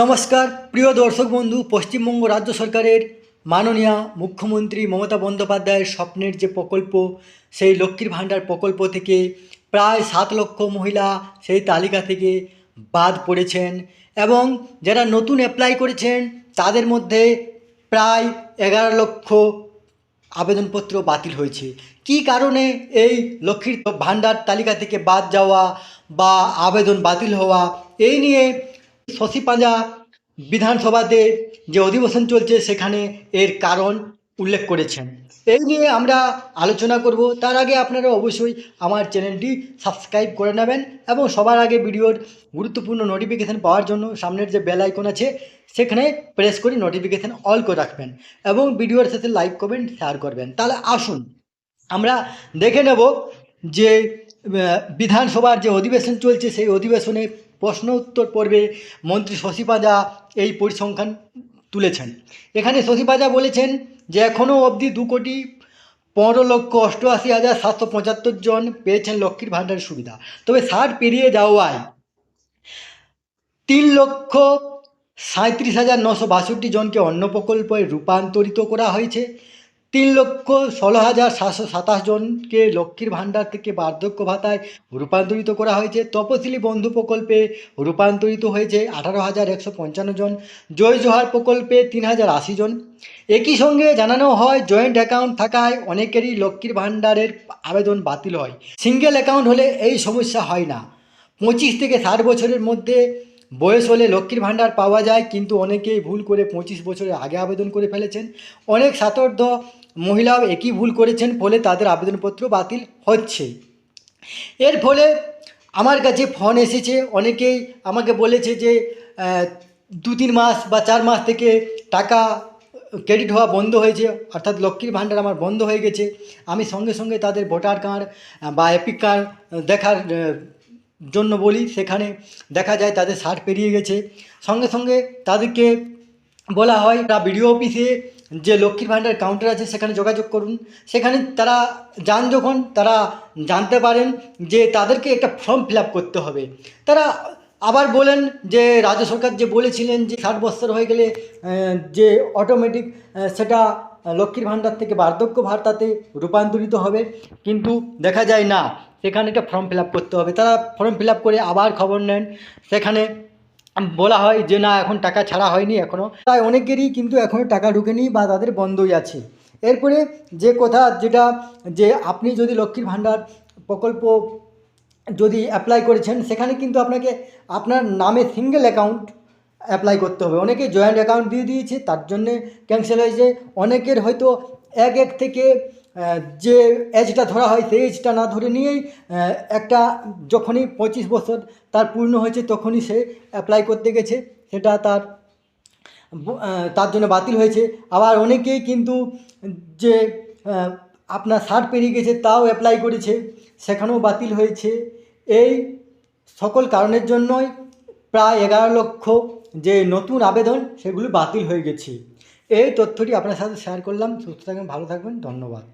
নমস্কার, প্রিয় দর্শক বন্ধু, পশ্চিমবঙ্গ রাজ্য সরকারের মাননীয় মুখ্যমন্ত্রী মমতা বন্দ্যোপাধ্যায়ের স্বপ্নের যে প্রকল্প, সেই লক্ষ্মীর ভাণ্ডার প্রকল্প থেকে প্রায় সাত লক্ষ মহিলা সেই তালিকা থেকে বাদ পড়েছেন এবং যারা নতুন অ্যাপ্লাই করেছেন, তাদের মধ্যে প্রায় এগারো লক্ষ আবেদনপত্র বাতিল হয়েছে। কী কারণে এই লক্ষ্মীর ভাণ্ডার তালিকা থেকে বাদ যাওয়া বা আবেদন বাতিল হওয়া, এই নিয়ে শশী পাঁজা বিধানসভাতে যে অধিবেশন চলছে সেখানে এর কারণ উল্লেখ করেছেন। এই নিয়ে আমরা আলোচনা করব। তার আগে আপনারা অবশ্যই আমার চ্যানেলটি সাবস্ক্রাইব করে নেবেন এবং সবার আগে ভিডিওর গুরুত্বপূর্ণ নোটিফিকেশান পাওয়ার জন্য সামনের যে বেল আইকন আছে, সেখানে প্রেস করে নোটিফিকেশান অল করে রাখবেন এবং ভিডিওর সাথে লাইক করবেন শেয়ার করবেন। তাহলে আসুন, আমরা দেখে নেব যে বিধানসভার যে অধিবেশন চলছে, সেই অধিবেশনে প্রশ্ন উত্তর পর্বে মন্ত্রী শশী পাজা এই পরিসংখ্যান তুলেছেন। এখানে শশী পাজা বলেছেন যে এখনও অবধি দু কোটি পনেরো লক্ষ অষ্টআশি হাজার সাতশো পঁচাত্তর জন পেয়েছেন লক্ষ্মীর ভাণ্ডারের সুবিধা। তবে ষাট পেরিয়ে যাওয়ায় তিন লক্ষ সাঁত্রিশ হাজার নশো বাষট্টি জনকে অন্য প্রকল্পে রূপান্তরিত করা হয়েছে। তিন লক্ষ ষোলো হাজার সাতশো সাতাশ জনকে লক্ষ্মীর ভাণ্ডার থেকে বার্ধক্য ভাতায় রূপান্তরিত করা হয়েছে। তপশিলি বন্ধু প্রকল্পে রূপান্তরিত হয়েছে আঠারো হাজার একশো পঞ্চান্ন জন। জয় জোহার প্রকল্পে তিন হাজার আশি জন। একই সঙ্গে জানানো হয়, জয়েন্ট অ্যাকাউন্ট থাকায় অনেকেরই লক্ষ্মীর ভাণ্ডারের আবেদন বাতিল হয়। সিঙ্গেল অ্যাকাউন্ট হলে এই সমস্যা হয় না। পঁচিশ থেকে ষাট বছরের মধ্যে বয়স হলে লক্ষ্মীর ভাণ্ডার পাওয়া যায়, কিন্তু অনেকেই ভুল করে পঁচিশ বছরের আগে আবেদন করে ফেলেছেন। অনেক সাতর্ধ মহিলাও একই ভুল করেছেন, ফলে তাদের আবেদনপত্র বাতিল হচ্ছে। এর ফলে আমার কাছে ফোন এসেছে, অনেকেই আমাকে বলেছে যে দু তিন মাস বা চার মাস থেকে টাকা ক্রেডিট হওয়া বন্ধ হয়েছে, অর্থাৎ লক্ষ্মীর ভাণ্ডার আমার বন্ধ হয়ে গেছে। আমি সঙ্গে সঙ্গে তাদের ভোটার কার্ড বা এপিক কার্ড দেখার জন্য বলি, সেখানে দেখা যায় তাদের ষাট পেরিয়ে গেছে। সঙ্গে সঙ্গে তাদেরকে বলা হয় তা বিডিও অফিসে যে লক্ষ্মীর ভাণ্ডার কাউন্টার আছে, সেখানে যোগাযোগ করুন। সেখানে তারা যান যখন তারা জানতে পারেন যে তাদেরকে একটা ফর্ম ফিল করতে হবে। তারা আবার বলেন যে, রাজ্য সরকার যে বলেছিলেন যে, ষাট বছর হয়ে গেলে যে অটোমেটিক সেটা লক্ষ্মীর ভাণ্ডার থেকে বার্ধক্য ভাতাতে রূপান্তরিত হবে। কিন্তু দেখা যায় না সেখানে একটা ফর্ম ফিল করতে হবে। তারা ফর্ম ফিল করে আবার খবর নেন। সেখানে বলা হয় যে, না, এখন টাকা ছাড়া হয়নি এখনও তাই অনেকেরই কিন্তু এখনও টাকা ঢুকেনি বা তাদের বন্ধই আছে। এরপরে যে কথা যেটা, যে আপনি যদি লক্ষ্মীর ভাণ্ডার প্রকল্প যদি অ্যাপ্লাই করেছেন, সেখানে কিন্তু আপনাকে আপনার নামে সিঙ্গেল অ্যাকাউন্ট অ্যাপ্লাই করতে হবে। অনেকে জয়েন্ট অ্যাকাউন্ট দিয়ে দিয়েছে, তার জন্যে ক্যান্সেল হয়েছে। অনেকের হয়তো এক এক থেকে যে এজটা ধরা হয়, সেই এজটা না ধরে নিয়েই একটা যখনই পঁচিশ বছর তার পূর্ণ হয়েছে, তখনই সে অ্যাপ্লাই করতে গেছে। সেটা তার তার জন্য বাতিল হয়েছে। আবার অনেকেই কিন্তু যে আপনার ষাট পেরিয়ে গেছে, তাও অ্যাপ্লাই করেছে। সেখানেও বাতিল হয়েছে। এই সকল কারণের জন্যই প্রায় এগারো লক্ষ যে নতুন আবেদন, সেগুলো বাতিল হয়ে গেছে। এই তথ্যটি আপনার সাথে শেয়ার করলাম। সুস্থ থাকবেন, ভালো থাকবেন। ধন্যবাদ।